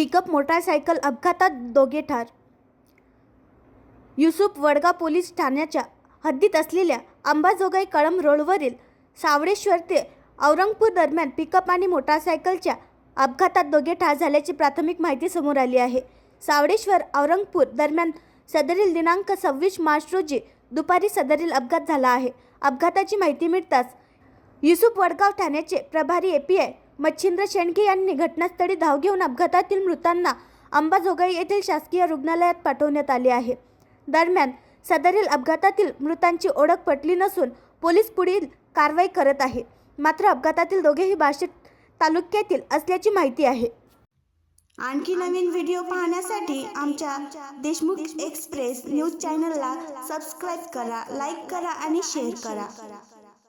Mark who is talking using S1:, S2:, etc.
S1: Pickup motorcycle अपघातात दोघे ठार. युसुफ वडगाव पोलीस ठाण्याच्या हद्दीत असलेल्या अंबाजोगाई कळम रोडवरील सावळेश्वर ते औरंगपूर दरम्यान पिकअप आणि मोटारसायकलच्या अपघातात दोघे ठार झाल्याची प्राथमिक माहिती समोर आली आहे. सावळेश्वर औरंगपूर दरम्यान सदरील दिनांक सव्वीस मार्च रोजी दुपारी सदरील अपघात झाला आहे. अपघाताची माहिती मिळताच युसुफ वडगाव ठाण्याचे प्रभारी A P I Machhindra Shendke यांनी घटनास्थळी धाव घेऊन अपघातातील मृतांना अंबाजोगाई येथील शासकीय रुग्णालयात पाठवण्यात आले आहे. दरम्यान सदरील अपघातातील मृतांची ओळख पटली नसून पोलीस पुढील कारवाई करत आहे. मात्र अपघातातील दोघेही बार्शी तालुक्यातील असल्याची माहिती आहे.
S2: आणखी नवीन व्हिडिओ पाहण्यासाठी आमच्या देशमुख एक्सप्रेस न्यूज चॅनलला सबस्क्राईब करा लाईक करा आणि शेअर करा.